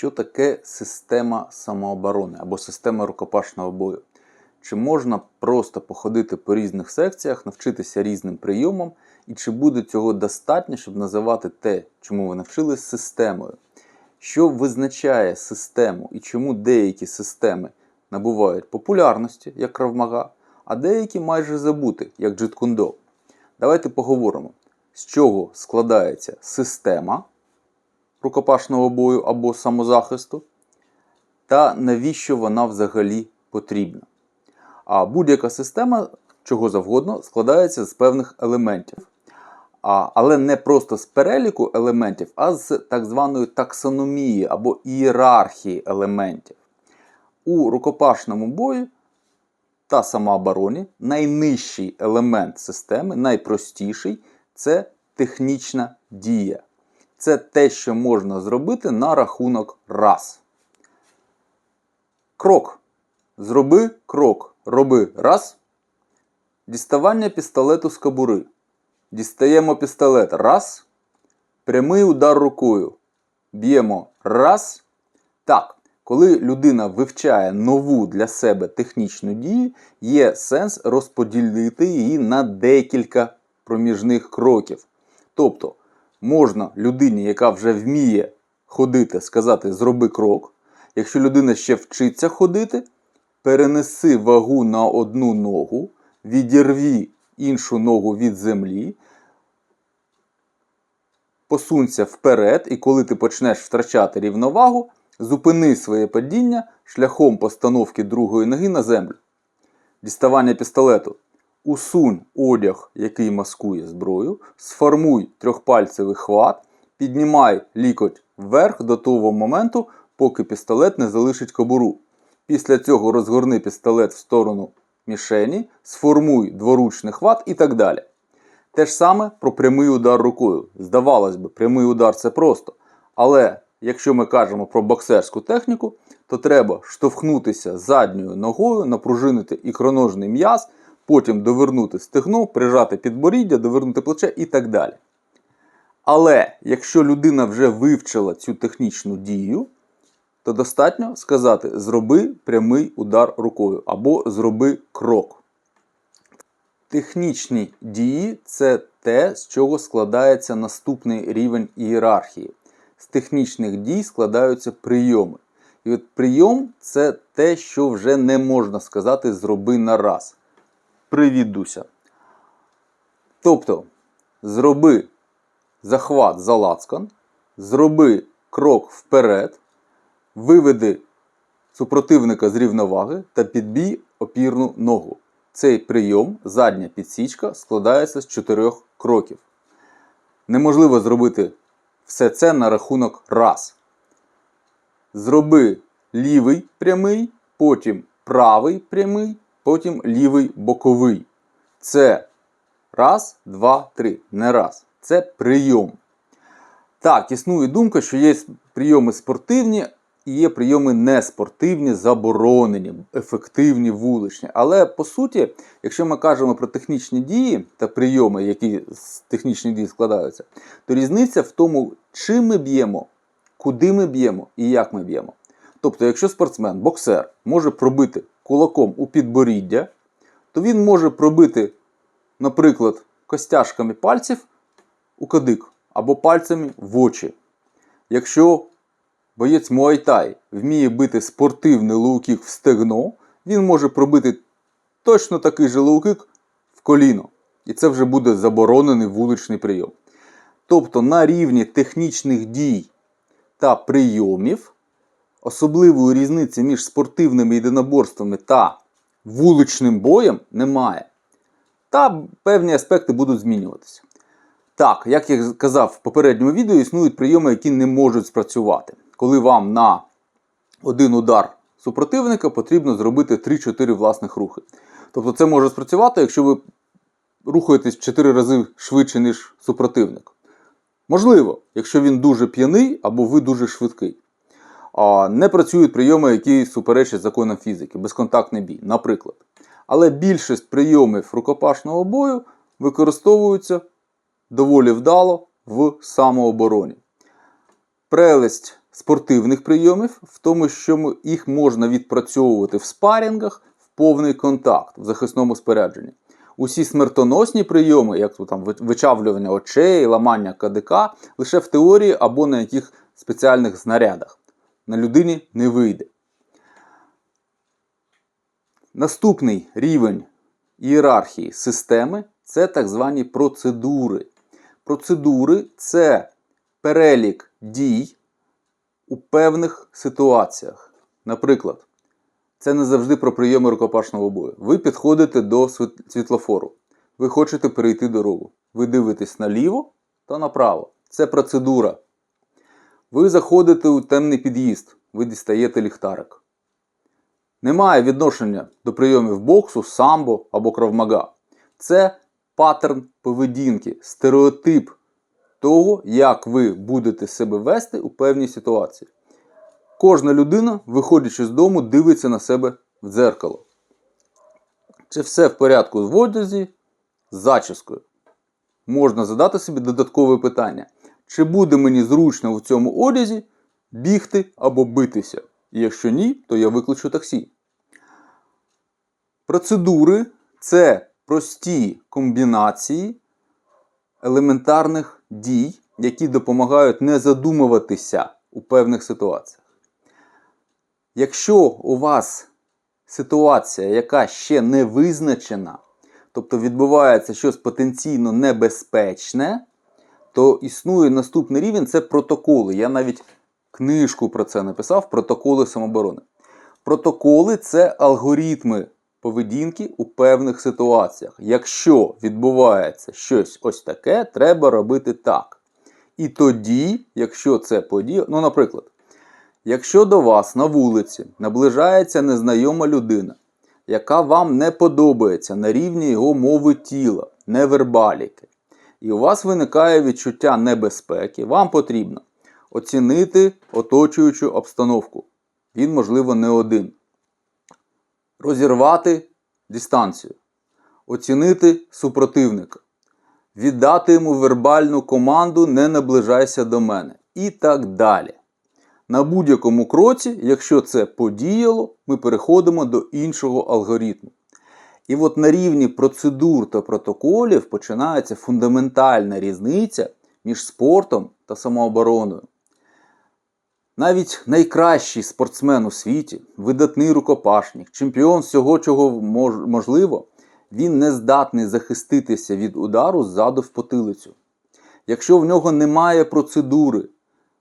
що таке система самооборони або система рукопашного бою? Чи можна просто походити по різних секціях, навчитися різним прийомам, і чи буде цього достатньо, щоб називати те, чому ви навчились, системою? Що визначає систему і чому деякі системи набувають популярності, як Кравмага, а деякі майже забути, як джиткундо? Давайте поговоримо, з чого складається система рукопашного бою або самозахисту, та навіщо вона взагалі потрібна. А будь-яка система чого завгодно складається з певних елементів. А, але не просто з переліку елементів, а з так званої таксономії або ієрархії елементів. У рукопашному бою та самообороні найнижчий елемент системи, найпростіший це технічна дія. Це те, що можна зробити на рахунок раз. Крок. Зроби крок. Роби раз. Діставання пістолету з кобури. Дістаємо пістолет. Раз. Прямий удар рукою. Б'ємо раз. Так. Коли людина вивчає нову для себе технічну дію, є сенс розподілити її на декілька проміжних кроків. Тобто, можна людині, яка вже вміє ходити, сказати зроби крок. Якщо людина ще вчиться ходити, перенеси вагу на одну ногу, відірві іншу ногу від землі, посунься вперед, і коли ти почнеш втрачати рівновагу, зупини своє падіння шляхом постановки другої ноги на землю. Діставання пістолету. Усунь одяг, який маскує зброю, сформуй трьохпальцевий хват, піднімай лікоть вверх до того моменту, поки пістолет не залишить кобуру. Після цього розгорни пістолет в сторону мішені, сформуй дворучний хват і так далі. Те ж саме про прямий удар рукою. Здавалось би, прямий удар це просто. Але якщо ми кажемо про боксерську техніку, то треба штовхнутися задньою ногою, напружинити ікроножний м'яз, потім довернути стегно, прижати підборіддя, довернути плече і так далі. Але якщо людина вже вивчила цю технічну дію, то достатньо сказати зроби прямий удар рукою або зроби крок. Технічні дії це те, з чого складається наступний рівень ієрархії. З технічних дій складаються прийоми. І от прийом це те, що вже не можна сказати зроби на раз. Привідуся. Тобто, зроби захват за лацкан, зроби крок вперед, виведи супротивника з рівноваги та підбій опірну ногу. Цей прийом, задня підсічка, складається з чотирьох кроків. Неможливо зробити все це на рахунок раз. Зроби лівий прямий, потім правий прямий, потім лівий боковий. Це раз, два, три. Не раз. Це прийом. Так, існує думка, що є прийоми спортивні і є прийоми неспортивні, заборонені, ефективні вуличні. Але по суті, якщо ми кажемо про технічні дії та прийоми, які з технічних дій складаються, то різниця в тому, чим ми б'ємо, куди ми б'ємо і як ми б'ємо. Тобто, якщо спортсмен, боксер може пробити кулаком у підборіддя, то він може пробити, наприклад, костяшками пальців у кадик або пальцями в очі. Якщо боєць Муайтай вміє бити спортивний лоукік в стегно, він може пробити точно такий же лоукік в коліно. І це вже буде заборонений вуличний прийом. Тобто на рівні технічних дій та прийомів особливої різниці між спортивними єдиноборствами та вуличним боєм немає. Та певні аспекти будуть змінюватися. Так, як я казав в попередньому відео, існують прийоми, які не можуть спрацювати. Коли вам на один удар супротивника потрібно зробити 3-4 власних рухи. Тобто це може спрацювати, якщо ви рухаєтесь 4 рази швидше, ніж супротивник. Можливо, якщо він дуже п'яний або ви дуже швидкий. Не працюють прийоми, які суперечать законам фізики, безконтактний бій, наприклад. Але більшість прийомів рукопашного бою використовуються доволі вдало в самообороні. Прелесть спортивних прийомів, в тому, що їх можна відпрацьовувати в спарінгах в повний контакт в захисному спорядженні. Усі смертоносні прийоми, як то там вичавлювання очей, ламання КДК, лише в теорії або на яких спеціальних знарядах. На людині не вийде. Наступний рівень ієрархії системи це так звані процедури. Процедури це перелік дій у певних ситуаціях. Наприклад, це не завжди про прийоми рукопашного бою. Ви підходите до світлофору. Ви хочете перейти дорогу. Ви дивитесь наліво та направо. Це процедура. Ви заходите у темний під'їзд, ви дістаєте ліхтарик. Немає відношення до прийомів боксу, самбо або кравмага. Це паттерн поведінки, стереотип того, як ви будете себе вести у певній ситуації. Кожна людина, виходячи з дому, дивиться на себе в дзеркало. Чи все в порядку в одязі з зачіскою? Можна задати собі додаткове питання: чи буде мені зручно в цьому одязі бігти або битися? Якщо ні, то я виключу таксі. Процедури це прості комбінації елементарних дій, які допомагають не задумуватися у певних ситуаціях. Якщо у вас ситуація, яка ще не визначена, тобто відбувається щось потенційно небезпечне, то існує наступний рівень це протоколи. Я навіть книжку про це написав протоколи самооборони. Протоколи це алгоритми поведінки у певних ситуаціях. Якщо відбувається щось ось таке, треба робити так. І тоді, якщо це подія, ну, наприклад, якщо до вас на вулиці наближається незнайома людина, яка вам не подобається на рівні його мови тіла, невербаліки, і у вас виникає відчуття небезпеки, вам потрібно оцінити оточуючу обстановку. Він, можливо, не один. Розірвати дистанцію, оцінити супротивника, віддати йому вербальну команду не наближайся до мене і так далі. На будь-якому кроці, якщо це подіяло, ми переходимо до іншого алгоритму. І от на рівні процедур та протоколів починається фундаментальна різниця між спортом та самообороною. Навіть найкращий спортсмен у світі, видатний рукопашник, чемпіон всього, чого можливо, він не здатний захиститися від удару ззаду в потилицю. Якщо в нього немає процедури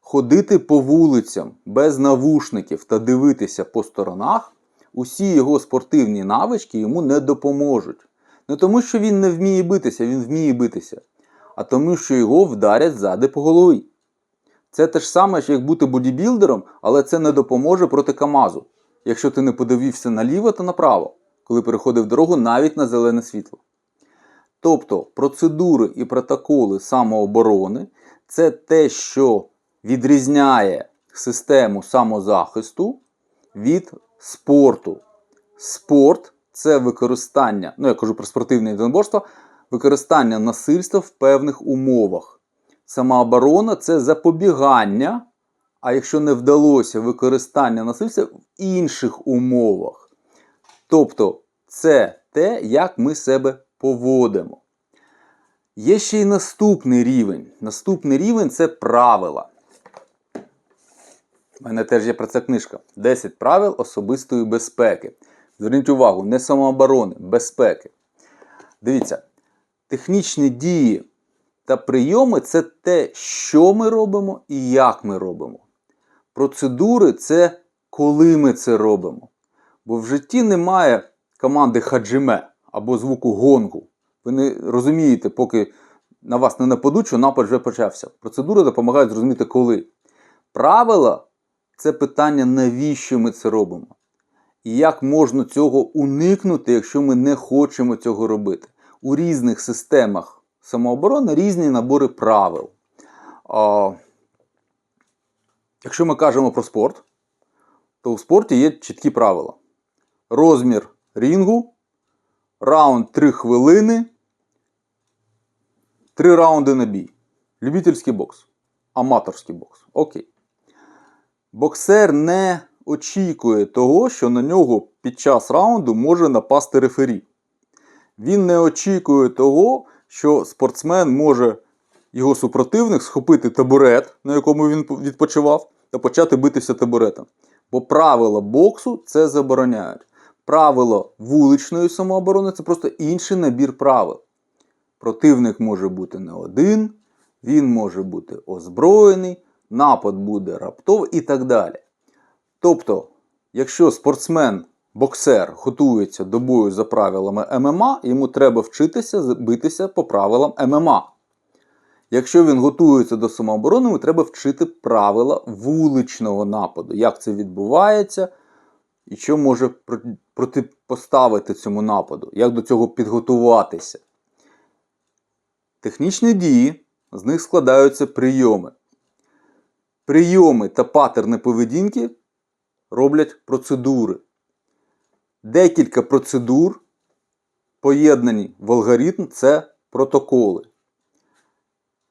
ходити по вулицям без навушників та дивитися по сторонах, усі його спортивні навички йому не допоможуть. Не тому, що він не вміє битися, він вміє битися, а тому, що його вдарять ззади по голові. Це те ж саме, як бути бодібілдером, але це не допоможе проти Камазу, якщо ти не подивився наліво та направо, коли переходив дорогу навіть на зелене світло. Тобто процедури і протоколи самооборони це те, що відрізняє систему самозахисту від спорту. Спорт це використання, ну я кажу про спортивне єдиноборство, використання насильства в певних умовах. Самооборона це запобігання, а якщо не вдалося використання насильства в інших умовах. Тобто це те, як ми себе поводимо. Є ще й наступний рівень. Наступний рівень це правила. У мене теж є про це книжка. 10 правил особистої безпеки. Зверніть увагу, не самооборони, безпеки. Дивіться, технічні дії та прийоми це те, що ми робимо і як ми робимо. Процедури це коли ми це робимо. Бо в житті немає команди хаджиме або звуку гонгу. Ви не розумієте, поки на вас не нападуть, що напад вже почався. Процедури допомагають зрозуміти коли. Правила це питання, навіщо ми це робимо. І як можна цього уникнути, якщо ми не хочемо цього робити. У різних системах самооборони різні набори правил. А, якщо ми кажемо про спорт, то у спорті є чіткі правила. Розмір рінгу, раунд 3 хвилини, 3 раунди на бій. Любительський бокс, аматорський бокс. Окей. Боксер не очікує того, що на нього під час раунду може напасти рефері. Він не очікує того, що спортсмен може його супротивник схопити табурет, на якому він відпочивав, та почати битися табуретом. Бо правила боксу це забороняють. Правила вуличної самооборони це просто інший набір правил. Противник може бути не один, він може бути озброєний, напад буде раптовий і так далі. Тобто, якщо спортсмен, боксер готується до бою за правилами ММА, йому треба вчитися битися по правилам ММА. Якщо він готується до самооборони, йому треба вчити правила вуличного нападу, як це відбувається, і що може протипоставити цьому нападу, як до цього підготуватися. Технічні дії, з них складаються прийоми. Прийоми та паттерни поведінки роблять процедури. Декілька процедур, поєднані в алгоритм це протоколи.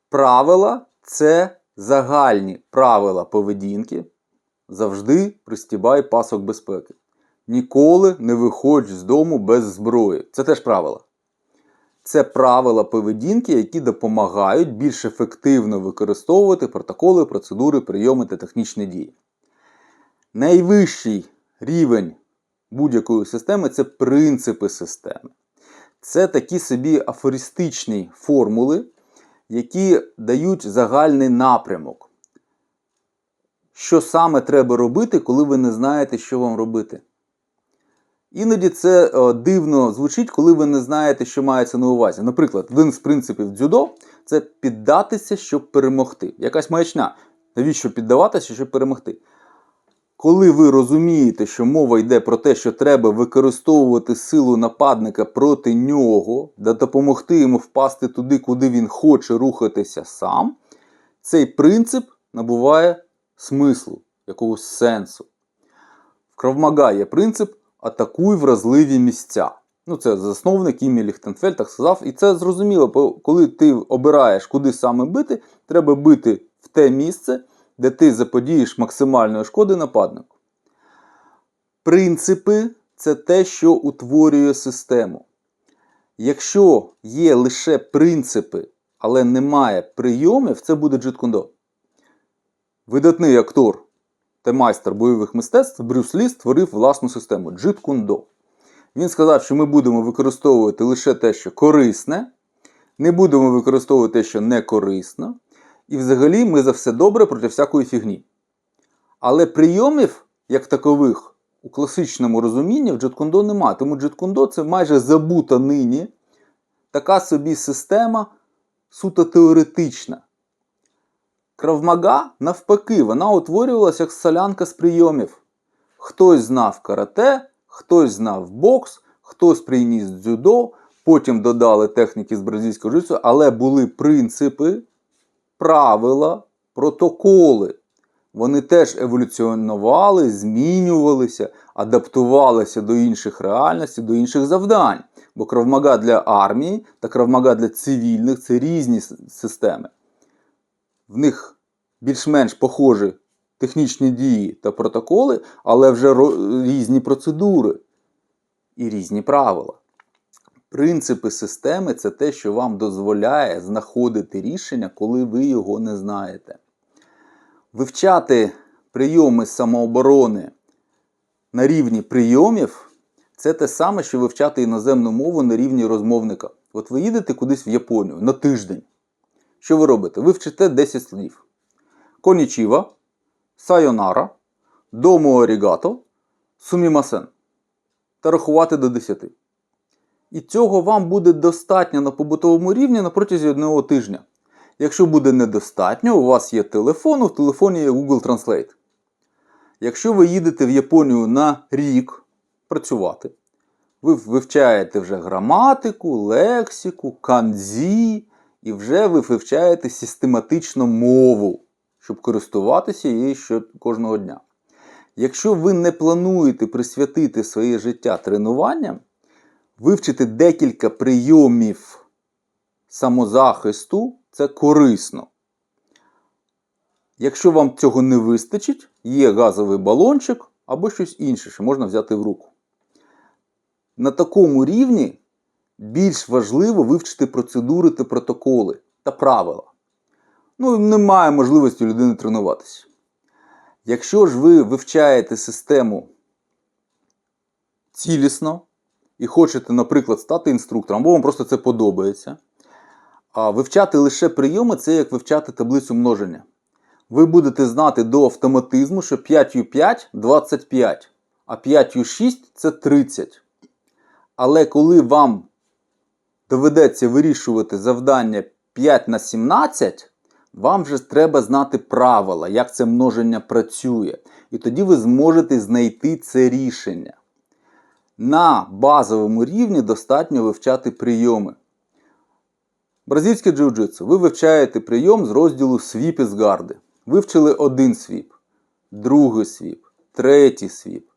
Правила це загальні правила поведінки. Завжди пристібай пасок безпеки. Ніколи не виходь з дому без зброї. Це теж правила. Це правила поведінки, які допомагають більш ефективно використовувати протоколи, процедури, прийоми та технічні дії. Найвищий рівень будь-якої системи це принципи системи. Це такі собі афористичні формули, які дають загальний напрямок. Що саме треба робити, коли ви не знаєте, що вам робити? Іноді це е, дивно звучить, коли ви не знаєте, що мається на увазі. Наприклад, один з принципів дзюдо це піддатися, щоб перемогти. Якась маячня. Навіщо піддаватися, щоб перемогти? Коли ви розумієте, що мова йде про те, що треба використовувати силу нападника проти нього, да допомогти йому впасти туди, куди він хоче рухатися сам, цей принцип набуває смислу, якогось сенсу. В Кравмага є принцип атакуй вразливі місця. Ну, це засновник Імі Ліхтенфельд так сказав. І це зрозуміло, бо коли ти обираєш, куди саме бити, треба бити в те місце, де ти заподієш максимальної шкоди нападнику. Принципи це те, що утворює систему. Якщо є лише принципи, але немає прийомів, це буде джиткундо. Видатний актор та майстер бойових мистецтв Брюс Лі створив власну систему джиткундо. Він сказав, що ми будемо використовувати лише те, що корисне, не будемо використовувати те, що не корисно. І взагалі ми за все добре проти всякої фігні. Але прийомів, як такових, у класичному розумінні в джиткундо немає. Тому джиткундо це майже забута нині така собі система суто теоретична. Кравмага, навпаки, вона утворювалася як солянка з прийомів. Хтось знав карате, хтось знав бокс, хтось приніс дзюдо, потім додали техніки з бразильського житсу, але були принципи, правила, протоколи. Вони теж еволюціонували, змінювалися, адаптувалися до інших реальностей, до інших завдань. Бо кравмага для армії та кравмага для цивільних це різні системи в них більш-менш похожі технічні дії та протоколи, але вже різні процедури і різні правила. Принципи системи це те, що вам дозволяє знаходити рішення, коли ви його не знаєте. Вивчати прийоми самооборони на рівні прийомів це те саме, що вивчати іноземну мову на рівні розмовника. От ви їдете кудись в Японію на тиждень. Що ви робите? Ви вчите 10 слів. Конічіва, сайонара, дому орігато, сумімасен. Та рахувати до 10. І цього вам буде достатньо на побутовому рівні на протязі одного тижня. Якщо буде недостатньо, у вас є телефон, у телефоні є Google Translate. Якщо ви їдете в Японію на рік працювати, ви вивчаєте вже граматику, лексику, канзі, і вже ви вивчаєте систематично мову, щоб користуватися її кожного дня. Якщо ви не плануєте присвятити своє життя тренуванням, вивчити декілька прийомів самозахисту це корисно. Якщо вам цього не вистачить, є газовий балончик або щось інше, що можна взяти в руку. На такому рівні більш важливо вивчити процедури та протоколи та правила. Ну, немає можливості людини тренуватися. Якщо ж ви вивчаєте систему цілісно і хочете, наприклад, стати інструктором, або вам просто це подобається, а вивчати лише прийоми це як вивчати таблицю множення. Ви будете знати до автоматизму, що 5u5 25, а 5u6 це 30. Але коли вам доведеться вирішувати завдання 5 на 17, вам же треба знати правила, як це множення працює. І тоді ви зможете знайти це рішення. На базовому рівні достатньо вивчати прийоми. Бразильське джиу-джитсу. Ви вивчаєте прийом з розділу свіп із гарди. Вивчили один свіп, другий свіп, третій свіп.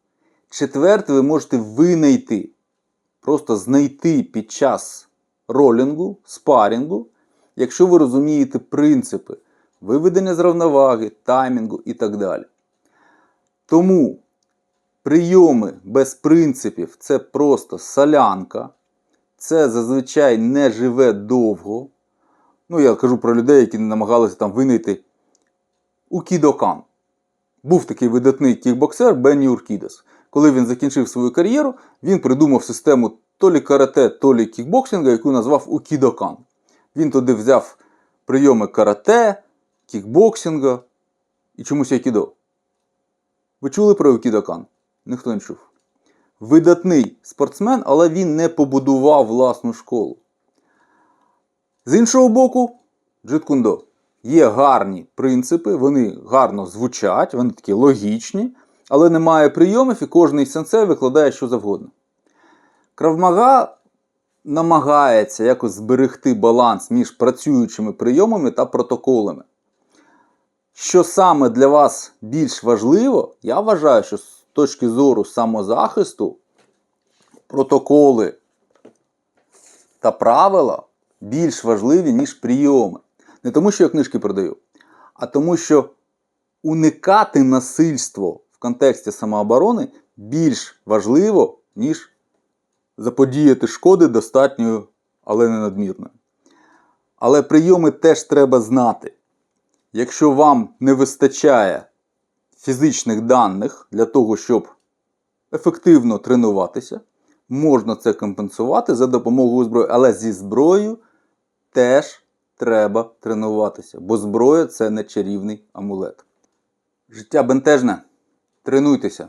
Четвертий ви можете винайти, просто знайти під час ролінгу, спарінгу, якщо ви розумієте принципи виведення з рівноваги, таймінгу і так далі. Тому прийоми без принципів це просто солянка. Це зазвичай не живе довго. Ну, я кажу про людей, які намагалися там винайти Укідокан. Був такий видатний кікбоксер Бенні Уркідес. Коли він закінчив свою кар'єру, він придумав систему то лі карате, то лі кікбоксинга, яку назвав Укідокан. Він туди взяв прийоми карате, кікбоксинга і чомусь айкідо. Ви чули про Укідокан? Ніхто не чув. Видатний спортсмен, але він не побудував власну школу. З іншого боку, джиткундо. Є гарні принципи, вони гарно звучать, вони такі логічні, але немає прийомів і кожний сенсей викладає що завгодно. Кравмага намагається якось зберегти баланс між працюючими прийомами та протоколами. Що саме для вас більш важливо, я вважаю, що з точки зору самозахисту протоколи та правила більш важливі, ніж прийоми. Не тому, що я книжки продаю, а тому, що уникати насильство в контексті самооборони більш важливо, ніж заподіяти шкоди достатньою, але не надмірною. Але прийоми теж треба знати. Якщо вам не вистачає фізичних даних для того, щоб ефективно тренуватися, можна це компенсувати за допомогою зброї, але зі зброєю теж треба тренуватися, бо зброя це не чарівний амулет. Життя бентежне. Тренуйтеся.